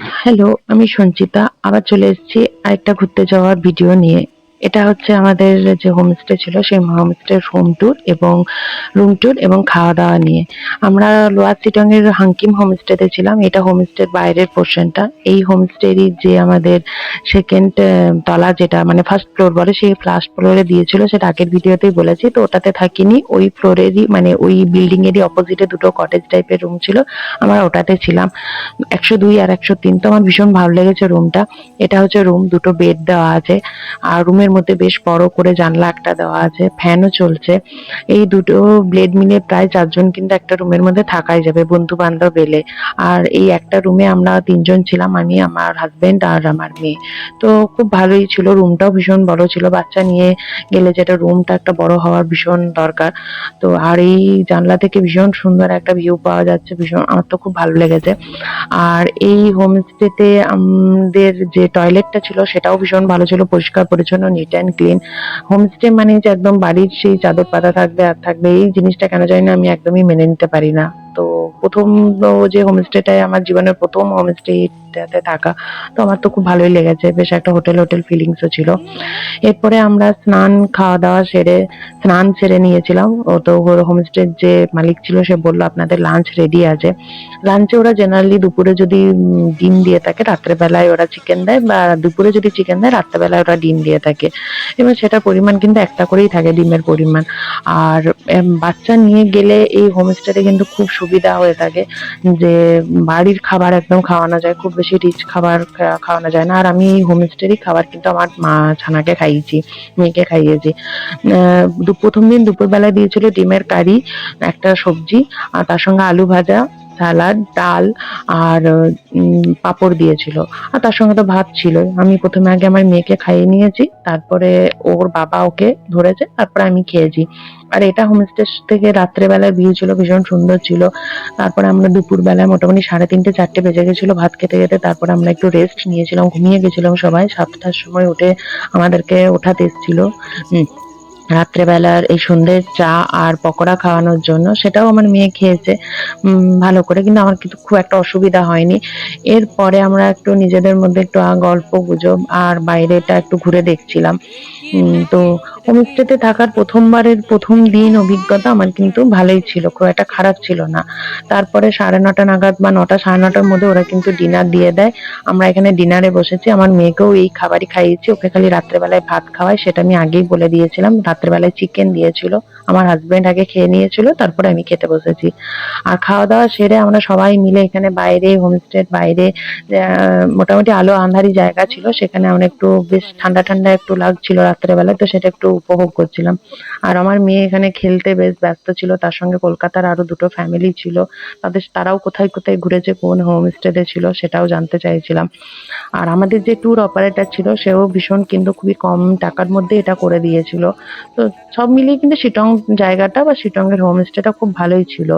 Hello আমি সঞ্চিতা। আবার চলে এসেছি আরেকটা ঘুরতে যাওয়ার ভিডিও নিয়ে। এটা হচ্ছে আমাদের যে হোমস্টে ছিল, সেই হোমস্টে হোম ট্যুর এবং রুম ট্যুর এবং খাওয়া দাওয়া নিয়ে। আমরা লোয়ার সিটং এর হাঙ্কিম হোমস্টেতে ছিলাম, এটা হোমস্টের বাইরের পোর্শনটা এই হোমস্টেরই যে আমাদের সেকেন্ড তলা যেটা মানে ফার্স্ট ফ্লোর বলে, সেই ফার্স্ট ফ্লোরে দিয়েছিল, সেটা আগের ভিডিওতেই বলেছি। তো ওটাতে থাকিনি, ওই ফ্লোরেরই মানে ওই বিল্ডিং এরই অপোজিটে দুটো কটেজ টাইপের রুম ছিল, আমরা ওটাতে ছিলাম। একশো দুই আর একশো তিন, তো আমার ভীষণ ভালো লেগেছে রুমটা এটা হচ্ছে রুম দুটো বেড দেওয়া আছে। আর রুমের মধ্যে বেশ বড় করে জানলা একটা দেওয়া আছে ফ্যানও চলছে। এই দুটো ব্লেড মিলে প্রায় চারজন কিন্তু একটা রুমের মধ্যে থাকাই যাবে বন্ধু বান্ধব এলে। আর এই একটা রুমে আমরা তিনজন ছিলাম, আমি, আমার হাজবেন্ড আর আমার মেয়ে। তো খুব ভালোই ছিল রুমটাও ভীষণ বড় ছিল। বাচ্চা নিয়ে গেলে যেটা রুমটা একটা বড় হওয়ার ভীষণ দরকার। তো আর এই জানলা থেকে ভীষণ সুন্দর একটা ভিউ পাওয়া যাচ্ছে, ভীষণ, আমার তো খুব ভালো লেগেছে। আর এই হোমস্টেতে আমাদের যে টয়লেটটা ছিল, সেটাও ভীষণ ভালো ছিল পরিষ্কার পরিচ্ছন্ন নিট অ্যান্ড ক্লিন হোমস্টে মানে যে একদম বাড়ির সেই চাদর পাতা থাকবে আর থাকবে, এই জিনিসটা কেন জানি না আমি একদমই মেনে নিতে পারি না। তো প্রথম যে হোমস্টেটাই আমার জীবনের প্রথম হোমস্টেটাতে থাকা, তো আমার তো খুব ভালোই লেগেছে। বেশ একটা হোটেল হোটেল ফিলিংসও ছিল। এরপরে আমরা স্নান খাওয়া দাওয়া সেরে, স্নান সেরে নিয়েছিলাম। ও তো হোমস্টের যে মালিক ছিল, সে বলল, আপনাদের লাঞ্চ রেডি আছে। লাঞ্চে ওরা জেনারেলি দুপুরে যদি ডিম দিয়ে থাকে, রাত্রেবেলায় ওরা চিকেন দেয়, বা দুপুরে যদি চিকেন দেয়, রাত্রেবেলায় ওরা ডিম দিয়ে থাকে। এবং সেটার পরিমাণ কিন্তু একটা করেই থাকে, ডিমের পরিমাণ। আর বাচ্চা নিয়ে গেলে এই হোমস্টেতে কিন্তু খুব সুবিধা হয়ে থাকে যে বাড়ির খাবার একদম খাওয়ানো যায়, খুব বেশি রিচ খাবার খাওয়ানো যায় না। আর আমি হোমস্টেরই খাবার কিন্তু আমার মা ছানাকে খাইয়েছি, মেয়েকে খাইয়েছি। প্রথম দিন দুপুরবেলা দিয়েছিল ডিমের কারি, একটা সবজি, আর তার সঙ্গে আলু ভাজা স্যালাড, ডাল আর পাঁপড় দিয়েছিল। আর তার সঙ্গে তো ভাত ছিল। আমি প্রথমে আগে আমার মেয়েকে খাইয়ে নিয়েছি, তারপরে ওর বাবা ওকে ধরেছে, তারপরে আমি খেয়েছি। আর এটা হোমস্টে থেকে রাত্রেবেলার ভিউ ছিল ভীষণ সুন্দর ছিল। তারপরে আমরা দুপুর বেলায় মোটামুটি সাড়ে তিনটে, চারটে বেজে গেছিল ভাত খেতে খেতে। তারপরে আমরা একটু রেস্ট নিয়েছিলাম, ঘুমিয়ে গেছিলাম সবাই। সাতটার সময় উঠে আমাদেরকে ওঠাতে এসেছিল। রাত্রেবেলার এই সন্ধ্যের চা আর পকোড়া খাওয়ানোর জন্য, সেটাও আমার মেয়ে খেয়েছে ভালো করে, কিন্তু আমার কিন্তু খুব একটা অসুবিধা হয়নি। এরপরে আমরা একটু নিজেদের মধ্যে একটু গল্প গুজব আর বাইরেটা একটু ঘুরে দেখছিলাম। তো হোমস্টেতে থাকার প্রথমবারের প্রথম দিন অভিজ্ঞতা আমার কিন্তু ভালোই ছিল, খুব একটা খারাপ ছিল না। তারপরে সাড়ে নটা নাগাদ বা নটা, সাড়ে নটার মধ্যে ওরা কিন্তু ডিনার দিয়ে দেয়। আমরা এখানে ডিনারে বসেছি, আমার মেয়েকেও এই খাবারই খাইয়েছি, ওকে খালি রাত্রেবেলায় ভাত খাওয়াই, সেটা আমি আগেই বলে দিয়েছিলাম, রাত্রেবেলায় চিকেন দিয়েছিল, আমার হাজবেন্ড আগে খেয়ে নিয়েছিল, তারপরে আমি খেতে বসেছি। আর খাওয়া দাওয়া সেরে আমরা সবাই মিলে এখানে বাইরে হোমস্টের বাইরে মোটামুটি আলো আন্ধারি জায়গা ছিল, সেখানে আমরা একটু বেশ ঠান্ডা ঠান্ডা একটু লাগছিল রাত্রেবেলায়, তো সেটা একটু উপভোগ করছিলাম। আর আমার মেয়ে এখানে খেলতে বেশ ব্যস্ত ছিল, তার সঙ্গে কলকাতার আরও দুটো ফ্যামিলি ছিল। তাদের, তারাও কোথায় কোথায় ঘুরেছে, কোন হোমস্টেতে ছিল সেটাও জানতে চাইছিলাম। আর আমাদের যে ট্যুর অপারেটর ছিল, সেও ভীষণ কিন্তু খুবই কম টাকার মধ্যে এটা করে দিয়েছিল। তো সব মিলিয়ে কিন্তু শিটং জায়গাটা বা শিটং এর হোমস্টেটা খুব ভালোই ছিল।